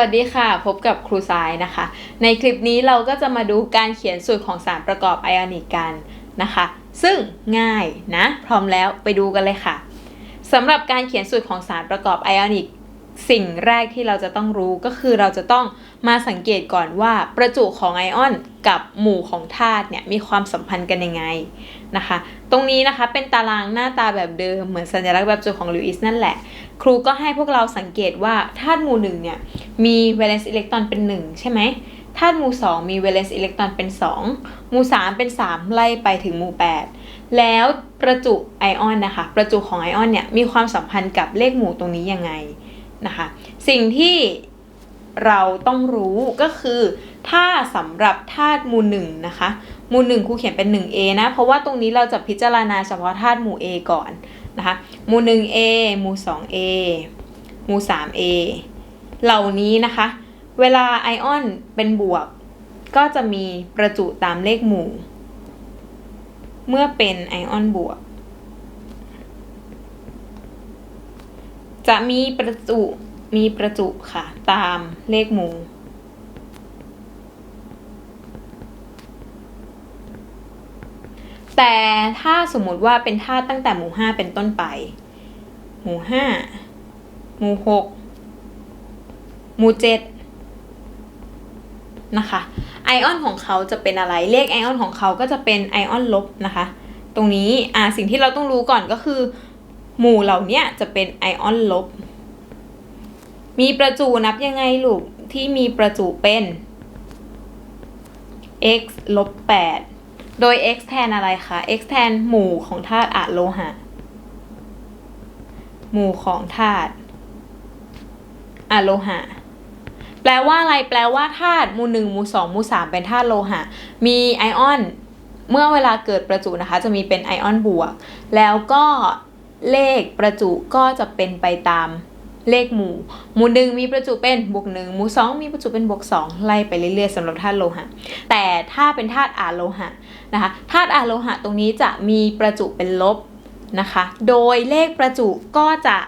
วัสดีค่ะ พบกับครูสายนะคะ ในคลิปนี้เราก็จะมาดูการเขียนสูตรของสารประกอบไอออนิกกันนะคะ ซึ่งง่ายนะ พร้อมแล้วไปดูกันเลยค่ะสำหรับการเขียนสูตรของสารประกอบไอออนิกสิ่งแรกที่เราจะต้องรู้ก็คือเราจะต้องมาสังเกตก่อนว่าประจุของไอออนกับหมู่ของธาตุเนี่ยมีความสัมพันธ์กันยังไงนะคะ ตรงนี้นะคะเป็นตารางหน้าตาแบบเดิมเหมือนสัญลักษณ์แบบจุดของลิวอิสนั่นแหละ ครูก็ให้พวกเราสังเกตว่าธาตุหมู่หนึ่งเนี่ยมีเวเลนซ์อิเล็กตรอนเป็น 1 ใช่ไหมธาตุหมู่ 2 มีเวเลนซ์อิเล็กตรอนเป็น 2 หมู่ 3 เป็น 3 ไล่ไปถึงหมู่ 8 แล้วประจุไอออนนะคะ ประจุของไอออนเนี่ยมีความสัมพันธ์กับเลขหมู่ตรงนี้ยังไงนะคะ สิ่งที่เราต้องรู้ก็คือ ถ้าสำหรับธาตุหมู่หนึ่งนะคะ หมู่หนึ่งครูเขียนเป็น 1A นะ เพราะว่าตรงนี้เราจะพิจารณาเฉพาะธาตุหมู่ A ก่อน นะคะ หมู่ 1A หมู่ 2A หมู่ 3A เหล่านี้นะคะ เวลาไอออนเป็นบวก ก็จะมีประจุตามเลขหมู่ เมื่อเป็นไอออนบวก จะมีประจุมีประจุค่ะ ตามเลขหมู่ แต่ถ้าสมมุติว่าเป็นธาตุตั้งแต่หมู่5เป็นต้นไป หมู่5หมู่6หมู่7นะคะ ไอออนของเขาจะเป็นอะไร เลขไอออนของเขาก็จะเป็นไอออนลบนะคะ ตรงนี้อ่าสิ่งที่เราต้องรู้ก่อนก็คือ หมู่เหล่านี้จะเป็นไอออนลบ มีประจุนับยังไงลูกที่มีประจุเป็น x ลบ8 โดย x แทนอะไรคะ x แทนหมู่ของธาตุอะโลหะ หมู่ของธาตุอะโลหะ แปลว่าอะไร แปลว่าธาตุหมู่หนึ่งหมู่สองหมู่สามเป็นธาตุโลหะ มีไอออน เมื่อเวลาเกิดประจุนะคะ จะมีเป็นไอออนบวก แล้วก็เลขประจุก็จะเป็นไปตาม เลขหมู่ หมู่หนึ่งมีประจุเป็นบวกหนึ่งหมู่สองมีประจุเป็นบวกสองไล่ไปเรื่อยๆสำหรับธาตุโลหะ แต่ถ้าเป็นธาตุอะโลหะนะคะธาตุอะโลหะตรงนี้จะมีประจุเป็นลบนะคะ โดยเลขประจุก็จะ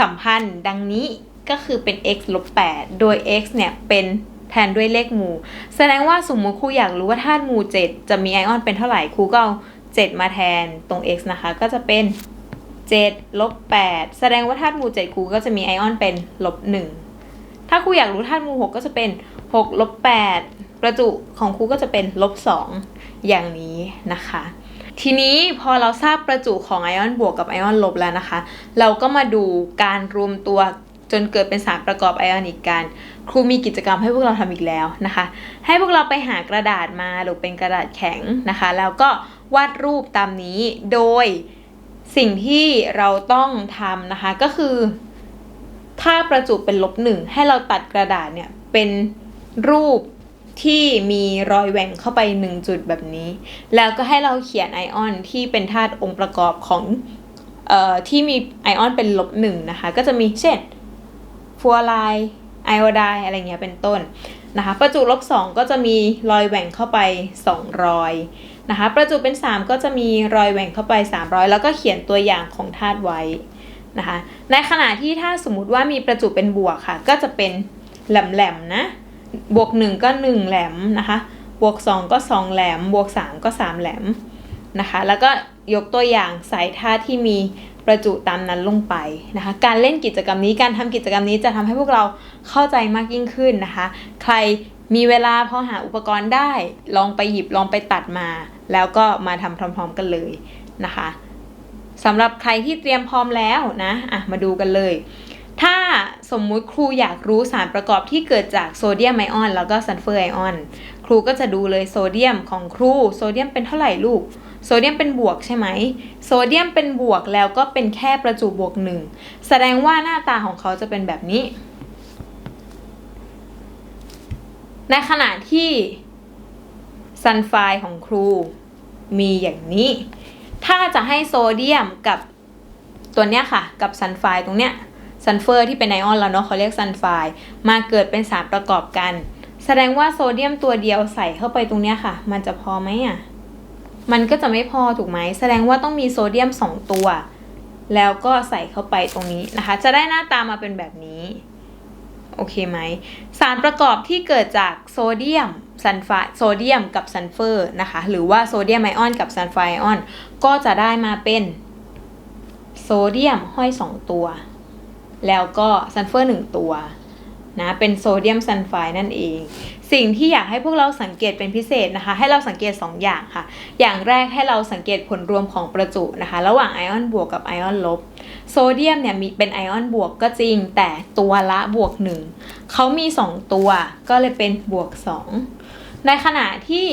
สัมพันธ์ดังนี้ก็คือเป็น x ลบ8โดย x เนี่ยเป็นแทนด้วยเลขหมู่ แสดงว่าสมมติครูอยากรู้ว่าธาตุหมู่ 7 จะมีไอออนเป็นเท่าไหร่ครูก็เอา 7 มาแทนตรง x นะคะ ก็จะเป็น 7ลบ8แสดงว่าธาตุหมู่7ครูก็จะมีไอออนเป็นลบ1ถ้าครูอยากรู้ธาตุหมู่6ก็จะเป็น6ลบ8ประจุของครูก็จะเป็นลบ2อย่างนี้นะคะ ทีนี้พอเราทราบประจุของไอออนบวกกับไอออนลบแล้วนะคะ เราก็มาดูการรวมตัวจนเกิดเป็นสารประกอบไอออนิกกัน ครูมีกิจกรรมให้พวกเราทำอีกแล้วนะคะ ให้พวกเราไปหากระดาษมาหรือเป็นกระดาษแข็งนะคะ แล้วก็วาดรูปตามนี้โดย สิ่งที่เราต้องทำนะคะก็คือ ถ้าประจุเป็นลบหนึ่งให้เราตัดกระดาษเนี่ยเป็นรูปที่มีรอยแหว่งเข้าไปหนึ่งจุดแบบนี้ แล้วก็ให้เราเขียนไอออนที่เป็นธาตุองค์ประกอบของเอ่อที่มีไอออนเป็นลบหนึ่งนะคะ ก็จะมีเช่นฟัวไลไอโอไดอะไรเงี้ยเป็นต้นนะคะ ประจุลบ2ก็จะมีรอยแหว่งเข้าไป2รอย นะคะ ประจุเป็น 3 ก็จะมีรอยแหว่งเข้าไป 300 แล้วก็เขียนตัวอย่างของธาตุไว้นะคะ ในขณะที่ถ้าสมมติว่ามีประจุเป็นบวกค่ะ ก็จะเป็นแหลมๆนะ บวก 1 ก็ 1 แหลมนะคะ บวก 2 ก็ 2 แหลม บวก 3 ก็ 3 แหลมนะคะ แล้วก็ยกตัวอย่างใส่ธาตุที่มีประจุตามนั้นลงไปนะคะ การเล่นกิจกรรมนี้ การทำกิจกรรมนี้จะทำให้พวกเราเข้าใจมากยิ่งขึ้นนะคะ ใคร มีเวลาพอหาอุปกรณ์ได้ ลองไปหยิบลองไปตัดมา แล้วก็มาทำพร้อมๆกันเลยนะคะสำหรับใครที่เตรียมพร้อมแล้วนะอะมาดูกันเลย ถ้าสมมุติครูอยากรู้สารประกอบที่เกิดจากโซเดียมไอออน แล้วก็ซัลเฟอร์ไอออน ครูก็จะดูเลยโซเดียมของครูโซเดียมเป็นเท่าไหร่ลูกโซเดียมเป็นบวกใช่ไหมโซเดียมเป็นบวกแล้วก็เป็นแค่ประจุบวกหนึ่งแสดงว่าหน้าตาของเขาจะเป็นแบบนี้ ในขณะที่ซัลไฟของครูมีอย่างนี้ ถ้าจะให้โซเดียมกับตัวเนี้ยค่ะ กับซัลไฟตรงเนี้ยซัลเฟอร์ที่เป็นไอออนแล้วเนาะเขาเรียกซัลไฟมาเกิดเป็นสารประกอบกัน แสดงว่าโซเดียมตัวเดียวใส่เข้าไปตรงเนี้ยค่ะ มันจะพอไหมอะมันก็จะไม่พอถูกไหม แสดงว่าต้องมีโซเดียม 2 ตัว แล้วก็ใส่เข้าไปตรงนี้นะคะ จะได้หน้าตามาเป็นแบบนี้ โอเคไหม สารประกอบที่เกิดจากโซเดียมซัลไฟโซเดียมกับซัลเฟอร์นะคะ หรือว่าโซเดียมไอออนกับซัลไฟไอออน ก็จะได้มาเป็นโซเดียมห้อย 2 ตัว แล้วก็ซัลเฟอร์ 1 ตัว นะเป็นโซเดียมซัลไฟด์นั่นเอง สิ่งที่อยากให้พวกเราสังเกตเป็นพิเศษนะคะ ให้เราสังเกต 2 อย่างค่ะ อย่างแรกให้เราสังเกตผลรวมของประจุนะคะ ระหว่างไอออนบวกกับไอออนลบโซเดียมเนี่ยมีเป็นไอออนบวกก็จริง แต่ตัวละบวก1เขามี 2 ตัวก็เลยเป็นบวก 2 ในขณะที่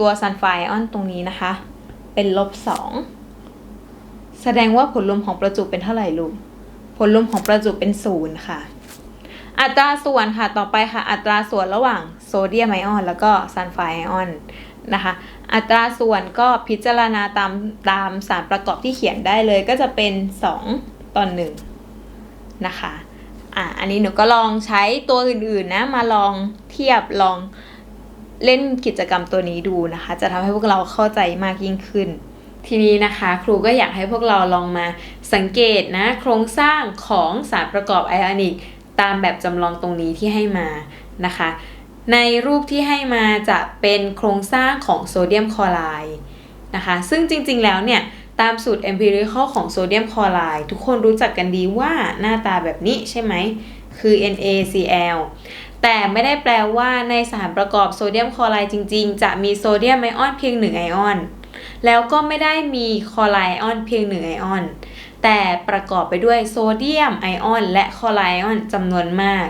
ตัวซัลไฟด์ไอออนตรงนี้นะคะ เป็นลบ 2 แสดงว่าผลรวมของประจุเป็นเท่าไหร่ลูกผลรวมของประจุเป็นศูนย์ค่ะ อัตราส่วนค่ะต่อไปค่ะอัตราส่วนระหว่างโซเดียมไอออน แล้วก็ซัลไฟด์ไอออนนะคะ อัตราส่วนก็พิจารณาตามตามสารประกอบที่เขียนได้เลยก็จะเป็น 2ต่อ1นะคะอะอันนี้หนูก็ลองใช้ตัวอื่นๆนะมาลองเทียบลองเล่นกิจกรรมตัวนี้ดูนะคะ จะทำให้พวกเราเข้าใจมากยิ่งขึ้น ทีนี้นะคะ ครูก็อยากให้พวกเราลองมาสังเกตนะโครงสร้างของสารประกอบไอออนิก ตามแบบจำลองตรงนี้ที่ให้มานะคะ ในรูปที่ให้มาจะเป็นโครงสร้างของโซเดียมคลอไรด์นะคะ ซึ่งจริงๆแล้วเนี่ยตามสูตร empirical ของโซเดียมคลอไรด์ทุกคนรู้จักกันดีว่าหน้าตาแบบนี้ใช่ไหม คือ NaCl แต่ไม่ได้แปลว่าในสารประกอบโซเดียมคลอไรด์จริงๆ จะมีโซเดียมไอออนเพียงหนึ่งไอออน แล้วก็ไม่ได้มีคลอไรด์ไอออนเพียงหนึ่งไอออน แต่ประกอบไปด้วยโซเดียมไอออน และคลอไรออนจำนวนมาก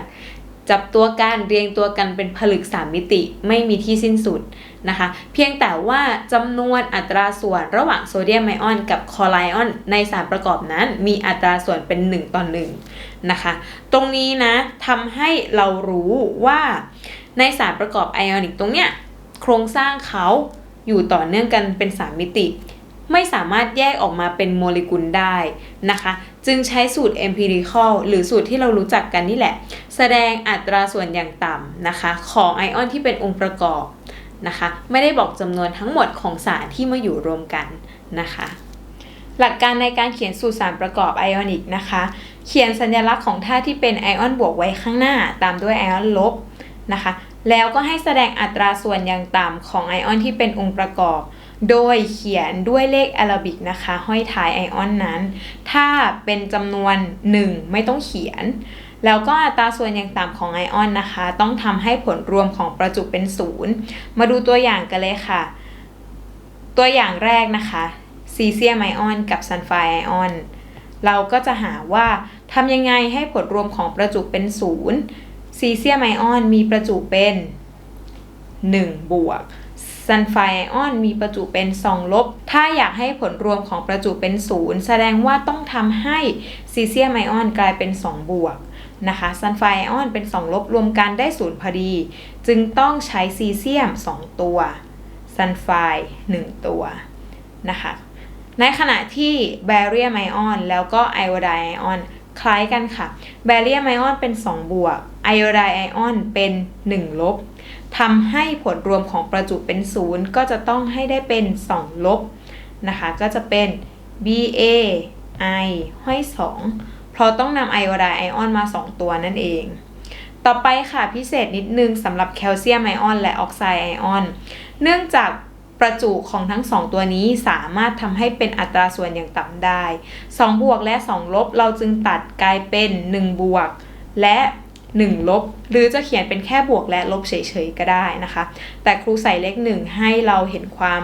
จับตัวกันเรียงตัวกันเป็นผลึก 3 มิติไม่มีที่สิ้นสุดนะคะ เพียงแต่ว่าจำนวนอัตราส่วนระหว่างโซเดียมไอออน กับคลอไรอออนในสารประกอบนั้น มีอัตราส่วนเป็น 1 ต่อ 1 นะคะ ตรงนี้นะทำให้เรารู้ว่าในสารประกอบไอออนิกตรงเนี้ยโครงสร้างเขาอยู่ต่อเนื่องกันเป็น 3 มิติ ไม่สามารถแยกออกมาเป็นโมเลกุลได้นะคะ จึงใช้สูตร empirical หรือสูตรที่เรารู้จักกันนี่แหละ แสดงอัตราส่วนอย่างต่ำนะคะ ของไอออนที่เป็นองค์ประกอบนะคะ ไม่ได้บอกจำนวนทั้งหมดของสารที่มาอยู่รวมกันนะคะ หลักการในการเขียนสูตรสารประกอบไอออนิกนะคะ เขียนสัญลักษณ์ของธาตุที่เป็นไอออนบวกไว้ข้างหน้า ตามด้วยไอออนลบนะคะ แล้วก็ให้แสดงอัตราส่วนอย่างต่ำของไอออนที่เป็นองค์ประกอบ โดยเขียนด้วยเลขอารบิกนะคะ ห้อยท้ายไอออนนั้น ถ้าเป็นจำนวน 1 ไม่ต้องเขียน แล้วก็อัตราส่วนอย่างต่ำของไอออนนะคะ ต้องทำให้ผลรวมของประจุเป็นศูนย์มาดูตัวอย่างกันเลยค่ะ ตัวอย่างแรกนะคะซีเซียมไอออนกับซัลไฟไอออนเราก็จะหาว่าทำยังไงให้ผลรวมของประจุเป็นศูนย์ซีเซียมไอออนมีประจุเป็น 1 บวก ซัลไฟไอออนมีประจุเป็น 2 ลบ ถ้าอยากให้ผลรวมของประจุเป็นศูนย์แสดงว่าต้องทำให้ซีเซียมไอออนกลายเป็น 2 บวกนะคะซัลไฟไอออนเป็น 2 ลบรวมกันได้ศูนย์พอดี จึงต้องใช้ซีเซียม 2 ตัวซัลไฟ1 ตัวนะคะในขณะที่แบเรียมไอออนแล้วก็ไอโอไดไอออนคล้ายกันค่ะ แบเรียมไอออนเป็น 2 บวก ไอโอไดไอออนเป็น 1 ลบ ทำให้ผลรวมของประจุเป็นศูนย์ก็จะต้องให้ได้เป็น 2 ลบนะคะ ก็จะเป็น Ba I ห้อย 2 เพราะต้องนำไอโอไดไอออนมา 2 ตัวนั่นเอง ต่อไปค่ะพิเศษนิดนึงสำหรับแคลเซียมไอออนและออกไซด์ไอออน เนื่องจากประจุของทั้ง 2 ตัวนี้สามารถทำให้เป็นอัตราส่วนอย่างต่ำได้ 2 บวกและ 2 ลบเราจึงตัดกลายเป็น 1 บวก และ 1 ลบ หรือจะเขียนเป็นแค่บวกและลบเฉยๆก็ได้นะคะ แต่ครูใส่เลข 1 ให้เราเห็นความ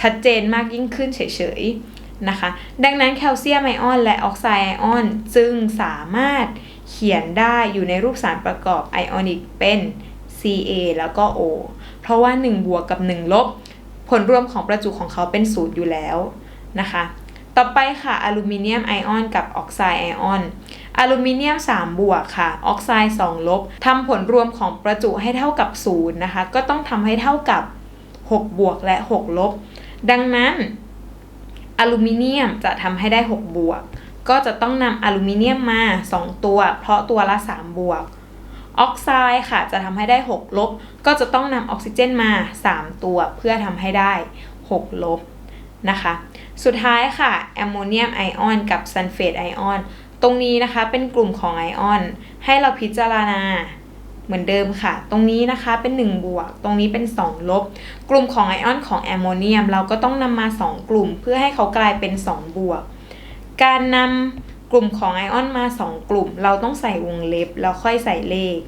ชัดเจนมากยิ่งขึ้นเฉยๆนะคะ ดังนั้นแคลเซียมไอออนและออกไซด์ไอออนจึงสามารถเขียนได้อยู่ในรูปสารประกอบไอออนิกเป็น Ca แล้วก็ O เพราะว่า 1 บวกกับ 1 ลบ ผลรวมของประจุของเขาเป็นศูนย์อยู่แล้วนะคะ ต่อไปค่ะอลูมิเนียมไอออนกับออกไซด์ไอออน อลูมิเนียม 3 บวกค่ะ ออกไซด์ 2 ลบทำผลรวมของประจุให้เท่ากับ 0 นะคะ ก็ต้องทำให้เท่ากับ 6 บวกและ 6 ลบ ดังนั้น อลูมิเนียมจะทำให้ได้ 6 บวก ก็จะต้องนำอลูมิเนียมมา 2 ตัว เพราะตัวละ 3 บวก ออกไซด์ค่ะ จะทำให้ได้ 6 ลบ ก็จะต้องนำออกซิเจนมา 3 ตัว เพื่อทำให้ได้ 6 ลบนะคะ สุดท้ายค่ะ แอมโมเนียมไอออนกับซัลเฟตไอออน ตรงนี้นะคะเป็นกลุ่มของไอออน ให้เราพิจารณาเหมือนเดิมค่ะ ตรงนี้นะคะเป็น 1 บวก ตรงนี้เป็น 2 ลบ กลุ่มของไอออนของแอมโมเนียม เราก็ต้องนำมา 2 กลุ่มเพื่อให้เขากลายเป็น 2 บวก การนำกลุ่มของไอออนมา 2 กลุ่ม เราต้องใส่วงเล็บแล้วค่อยใส่เลข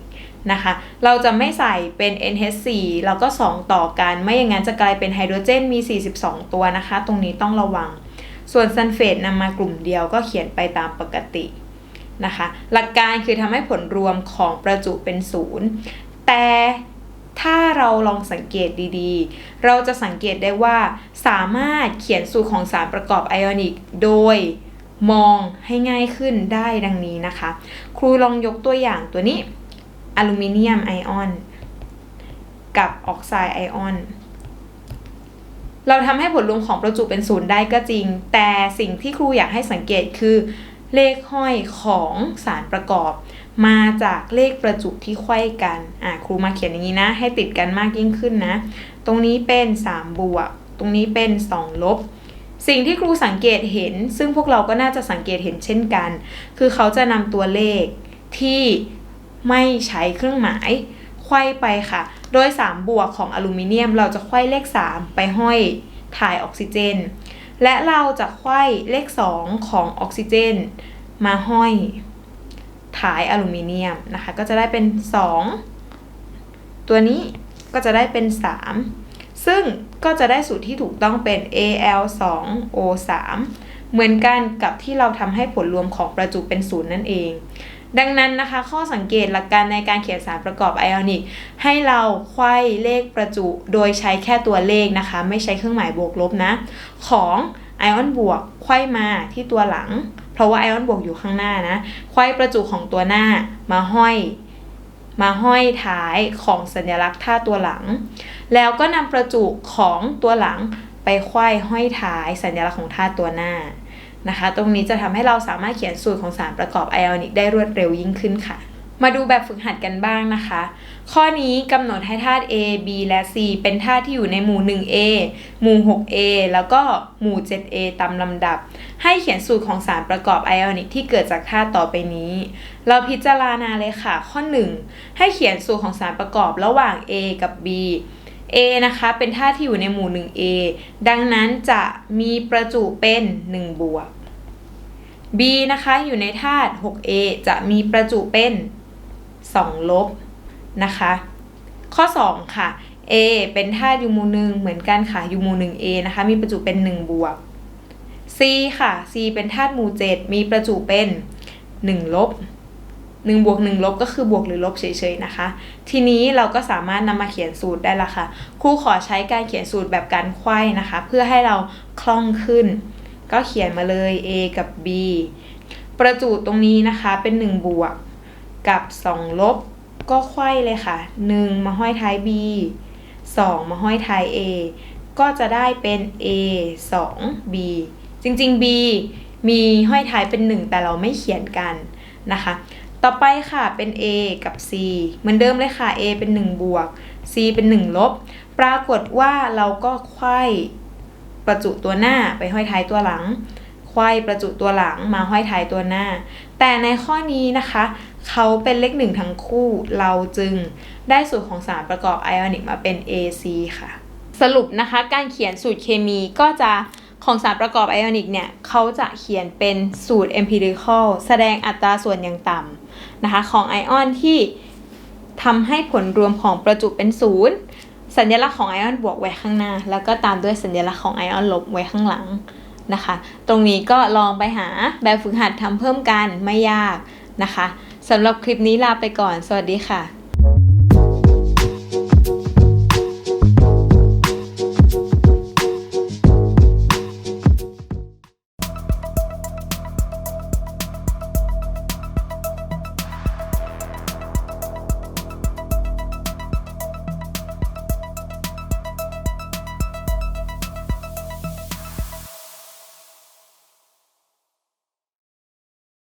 นะคะ เราจะไม่ใส่เป็น NH4 แล้วก็ 2 ต่อกัน ไม่อย่างนั้นจะกลายเป็นไฮโดรเจนมี 42 ตัวนะคะ ตรงนี้ต้องระวัง ส่วนซัลเฟตนำมากลุ่มเดียวก็เขียนไปตามปกตินะคะหลักการคือทำให้ผลรวมของประจุเป็นศูนย์แต่ถ้าเราลองสังเกตดีๆ เราจะสังเกตได้ว่าสามารถเขียนสูตรของสารประกอบไอออนิก โดยมองให้ง่ายขึ้นได้ดังนี้นะคะ ครูลองยกตัวอย่างตัวนี้อลูมิเนียมไอออน กับออกไซด์ไอออน เราทำให้ผลรวมของประจุเป็นศูนย์ได้ก็จริง แต่สิ่งที่ครูอยากให้สังเกตคือ เลขห้อยของสารประกอบ มาจากเลขประจุที่ไขว้กันอะครูมาเขียนอย่างนี้นะ ให้ติดกันมากยิ่งขึ้นนะ ตรงนี้เป็น 3 บวก ตรงนี้เป็น 2 ลบ สิ่งที่ครูสังเกตเห็น ซึ่งพวกเราก็น่าจะสังเกตเห็นเช่นกัน คือเขาจะนำตัวเลขที่ไม่ใช้เครื่องหมายไขว้ไปค่ะ โดย 3 บวกของอลูมิเนียมเราจะไขว้เลข 3 ไปห้อยถ่ายออกซิเจน และเราจะไขว้เลข 2 ของออกซิเจน มาห้อยถ่ายอลูมิเนียมนะคะ ก็จะได้เป็น 2 ตัวนี้ก็จะได้เป็น 3 ซึ่งก็จะได้สูตรที่ถูกต้องเป็น Al2O3 เหมือนกันกับที่เราทำให้ผลรวมของประจุเป็นศูนย์นั่นเอง ดังนั้นนะคะ ข้อสังเกตหลักการในการเขียนสารประกอบไอออนิกให้เราไขว้เลขประจุโดยใช้แค่ตัวเลขนะคะ ไม่ใช้เครื่องหมายบวกลบนะ ของไอออนบวกไขว้มาที่ตัวหลัง เพราะว่าไอออนบวกอยู่ข้างหน้านะไขว้ประจุของตัวหน้ามาห้อยมาห้อยท้ายของสัญลักษณ์ท่าตัวหลัง แล้วก็นำประจุของตัวหลังไปไขว้ห้อยท้ายสัญลักษณ์ของท่าตัวหน้า นะคะ ตรงนี้จะทำให้เราสามารถเขียนสูตรของสารประกอบไอออนิกได้รวดเร็วยิ่งขึ้นค่ะ มาดูแบบฝึกหัดกันบ้างนะคะ ข้อนี้กำหนดให้ธาตุ A B และ C เป็นธาตุที่อยู่ในหมู่ 1A หมู่ 6A แล้วก็หมู่ 7A ตามลำดับ ให้เขียนสูตรของสารประกอบไอออนิกที่เกิดจากธาตุต่อไปนี้ เราพิจารณาเลยค่ะ ข้อ 1 ให้เขียนสูตรของสารประกอบระหว่าง A กับ B A นะคะเป็นธาตุที่อยู่ในหมู่ 1A ดังนั้นจะมีประจุเป็น 1 บวก B นะคะอยู่ในธาตุ 6A จะมีประจุเป็น 2 ลบนะคะ ข้อ 2 ค่ะ A เป็นธาตุยู่หมู่หนึ่งเหมือนกันค่ะยู่หมู่ 1A นะคะ มีประจุเป็น 1 บวก C ค่ะ C เป็นธาตุมู่7มีประจุเป็น 1 ลบ1บวก1ลบก็คือบวกหรือลบเฉยๆนะคะ ทีนี้เราก็สามารถนำมาเขียนสูตรได้ละค่ะครูขอใช้การเขียนสูตรแบบการไขว้นะคะ เพื่อให้เราคล่องขึ้น ก็เขียนมาเลย A กับ B ประจุตรงนี้นะคะเป็น1บวกกับ2ลบก็ไขว้เลยค่ะ 1 มาห้อยท้าย B 2 มาห้อยท้าย A ก็จะได้เป็น A 2 B จริงๆ B มีห้อยท้ายเป็น 1 แต่เราไม่เขียนกันนะคะ ต่อไปค่ะเป็น A กับ C เหมือนเดิมเลยค่ะ A เป็น 1 บวก C เป็น 1 ลบ ปรากฏว่าเราก็ไขว้ ประจุตัวหน้าไปห้อยท้ายตัวหลังไขว้ประจุตัวหลังมาห้อยท้ายตัวหน้า แต่ในข้อนี้นะคะ เขาเป็นเลขหนึ่งทั้งคู่เราจึงได้สูตรของสารประกอบไอออนิกมาเป็น AC ค่ะ สรุปนะคะการเขียนสูตรเคมีก็จะของสารประกอบไอออนิกเนี่ยเขาจะเขียนเป็นสูตร empirical แสดงอัตราส่วนอย่างต่ำนะคะ ของไอออนที่ทำให้ผลรวมของประจุเป็นศูนย์ สัญลักษณ์ของไอออนบวกไว้ข้างหน้า แล้วก็ตามด้วยสัญลักษณ์ของไอออนลบไว้ข้างหลังนะคะ ตรงนี้ก็ลองไปหาแบบฝึกหัดทำเพิ่มกันไม่ยากนะคะสำหรับคลิปนี้ลาไปก่อน สวัสดีค่ะ